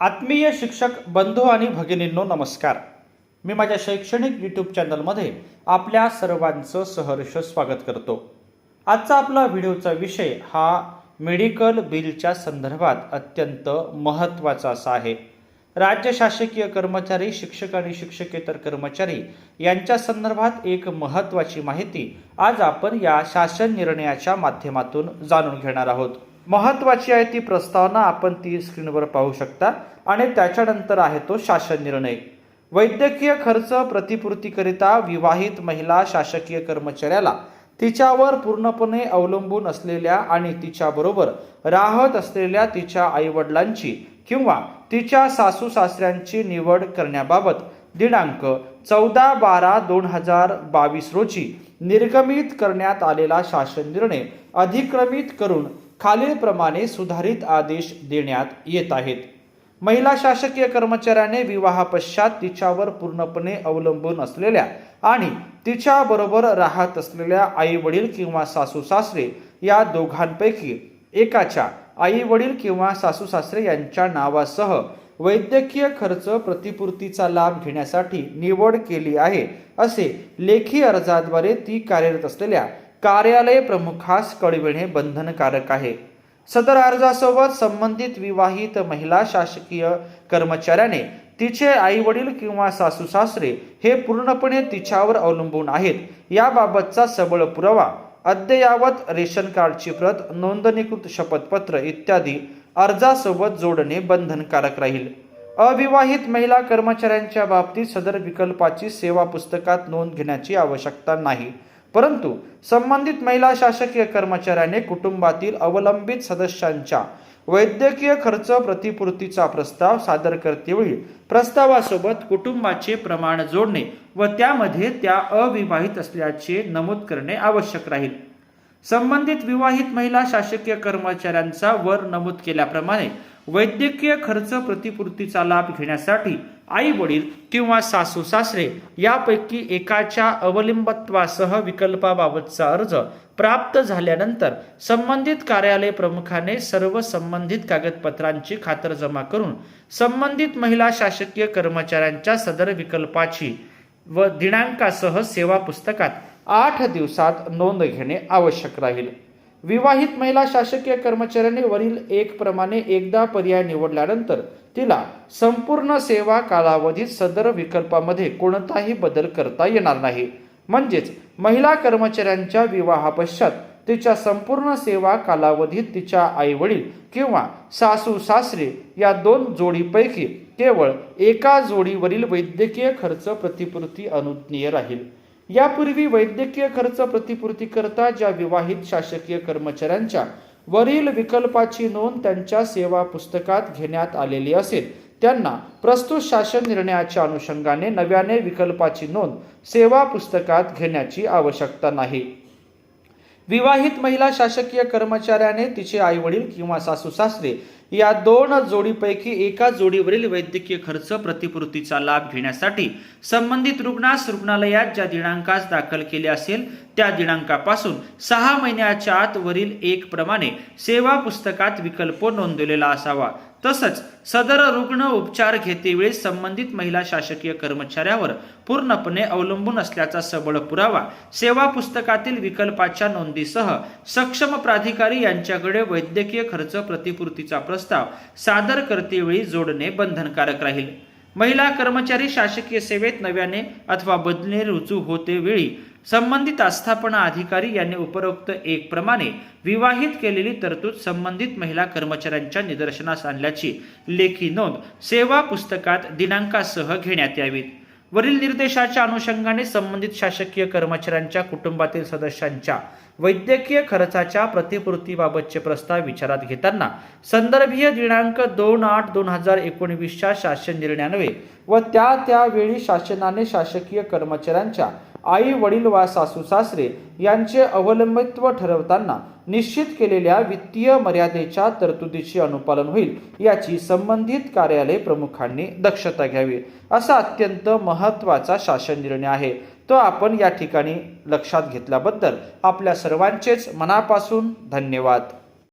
आत्मीय शिक्षक बंधू आणि भगिनींनो नमस्कार. मी माझ्या शैक्षणिक यूट्यूब चॅनलमध्ये आपल्या सर्वांचं सहर्ष स्वागत करतो. आजचा आपला व्हिडिओचा विषय हा मेडिकल बिलच्या संदर्भात अत्यंत महत्त्वाचा असा आहे. राज्य शासकीय कर्मचारी शिक्षक आणि शिक्षकेतर कर्मचारी यांच्या संदर्भात एक महत्त्वाची माहिती आज आपण या शासन निर्णयाच्या माध्यमातून जाणून घेणार आहोत. महत्त्वाची आहे ती प्रस्तावना आपण ती स्क्रीनवर पाहू शकता आणि त्याच्यानंतर आहे तो शासन निर्णय. वैद्यकीय खर्च प्रतिपूर्तीकरिता विवाहित महिला शासकीय कर्मचाऱ्याला तिच्यावर पूर्णपणे अवलंबून असलेल्या आणि तिच्याबरोबर राहत असलेल्या तिच्या आईवडिलांची किंवा तिच्या सासू सासऱ्यांची निवड करण्याबाबत दिनांक चौदा बारा दोन हजार बावीस रोजी निर्गमित करण्यात आलेला शासन निर्णय अधिक्रमित करून खालीलप्रमाणे सुधारित आदेश देण्यात येत आहेत. महिला शासकीय कर्मचाऱ्याने विवाहापश्चात तिच्यावर पूर्णपणे अवलंबून असलेल्या आणि तिच्याबरोबर राहत असलेल्या आई वडील किंवा सासू सासरे या दोघांपैकी एकाच्या आई वडील किंवा सासू सासरे यांच्या नावासह वैद्यकीय खर्च प्रतिपूर्तीचा लाभ घेण्यासाठी निवड केली आहे असे लेखी अर्जाद्वारे ती कार्यरत असलेल्या कार्यालय प्रमुखास कळविणे बंधनकारक आहे. सदर अर्जासोबत संबंधित विवाहित महिला शासकीय कर्मचाऱ्याने तिचे आई वडील किंवा सासू सासरे हे पूर्णपणे तिच्यावर अवलंबून आहेत. याबाबतचा सबळ पुरावा अद्ययावत रेशन कार्डची प्रत नोंदणीकृत शपथपत्र इत्यादी अर्जासोबत जोडणे बंधनकारक राहील. अविवाहित महिला कर्मचाऱ्यांच्या बाबतीत सदर विकल्पाची सेवा पुस्तकात नोंद घेण्याची आवश्यकता नाही. परंतु संबंधित महिला शासकीय कर्मचाऱ्याने कुटुंबातील अवलंबित सदस्यांच्या वैद्यकीय खर्च प्रतिपूर्तीचा प्रस्ताव सादर करतेवेळी प्रस्तावासोबत कुटुंबाचे प्रमाण जोडणे व त्यामध्ये त्या अविवाहित असल्याचे नमूद करणे आवश्यक राहील. संबंधित विवाहित महिला शासकीय कर्मचाऱ्यांचा वर नमूद केल्याप्रमाणे वैद्यकीय खर्च प्रतिपूर्तीचा लाभ घेण्यासाठी आई वडील किंवा सासू सासरे यापैकी एकाच्या अवलंबत्वासह विकल्पाबाबतचा अर्ज प्राप्त झाल्यानंतर संबंधित कार्यालय प्रमुखाने सर्व संबंधित कागदपत्रांची खातरजमा करून संबंधित महिला शासकीय कर्मचाऱ्यांच्या सदर विकल्पाची व दिनांकासह सेवा पुस्तकात आठ दिवसात नोंद घेणे आवश्यक राहील. विवाहित महिला शासकीय कर्मचाऱ्याने वरील एक प्रमाणे एकदा पर्याय निवडल्यानंतर तिला संपूर्ण सेवा कालावधीत सदर विकल्पामध्ये कोणताही बदल करता येणार नाही. म्हणजेच महिला कर्मचाऱ्यांच्या विवाहापश्चात तिच्या संपूर्ण सेवा कालावधीत तिच्या आई वडील किंवा सासू सासरे या दोन जोडीपैकी केवळ एका जोडीवरील वैद्यकीय खर्च प्रतिपूर्ती अनुज्ञेय राहील. यापूर्वी वैद्यकीय खर्च प्रतिपूर्तीकरता ज्या विवाहित शासकीय कर्मचाऱ्यांच्या वरील विकल्पाची नोंद त्यांच्या सेवा पुस्तकात घेण्यात आलेली असेल त्यांना प्रस्तुत शासन निर्णयाच्या अनुषंगाने नव्याने विकल्पाची नोंद सेवा पुस्तकात घेण्याची आवश्यकता नाही. विवाहित महिला शासकीय कर्मचाऱ्याने तिचे आई वडील किंवा सासू सासरे या दोन जोडीपैकी एका जोडीवरील वैद्यकीय खर्च प्रतिपूर्तीचा लाभ घेण्यासाठी संबंधित रुग्णास रुग्णालयात ज्या दिनांकास दाखल केले असेल त्या दिनांकापासून सहा महिन्याच्या आत वरील एक प्रमाणे सेवा पुस्तकात विकल्प नोंदवलेला असावा. तसंच सदर रुग्ण उपचार घेतेवेळी संबंधित महिला शासकीय कर्मचाऱ्यावर पूर्णपणे अवलंबून असल्याचा सबळ पुरावा सेवा पुस्तकातील विकल्पाच्या नोंदीसह सक्षम प्राधिकारी यांच्याकडे वैद्यकीय खर्च प्रतिपूर्तीचा प्रस्ताव सादर करतेवेळी जोडणे बंधनकारक राहील. महिला कर्मचारी शासकीय सेवेत नव्याने अथवा बदले रुजू होते वेळी संबंधित आस्थापना अधिकारी यांनी उपरोक्त एक प्रमाणे विवाहित केलेली तरतूद संबंधित महिला कर्मचाऱ्यांच्या निदर्शनास आणल्याची लेखी नोंद सेवा पुस्तकात दिनांकासह घेण्यात यावीत. वरील निर्देशाच्या अनुषंगाने संबंधित शासकीय कर्मचाऱ्यांच्या कुटुंबातील सदस्यांच्या वैद्यकीय खर्चाच्या प्रतिपूर्तीबाबतचे प्रस्ताव विचारात घेताना संदर्भीय दिनांक दोन आठ दोन हजार एकोणवीसच्या शासन निर्णयान्वये व त्या त्यावेळी शासनाने शासकीय कर्मचाऱ्यांच्या आई वडील वा सासू सासरे यांचे अवलंबित्व ठरवताना निश्चित केलेल्या वित्तीय मर्यादेच्या तरतुदीचे अनुपालन होईल. याची संबंधित कार्यालय प्रमुखांनी दक्षता घ्यावी. असा अत्यंत महत्त्वाचा शासन निर्णय आहे. तो आपण या ठिकाणी लक्षात घेतल्याबद्दल आपल्या सर्वांचेच मनापासून धन्यवाद.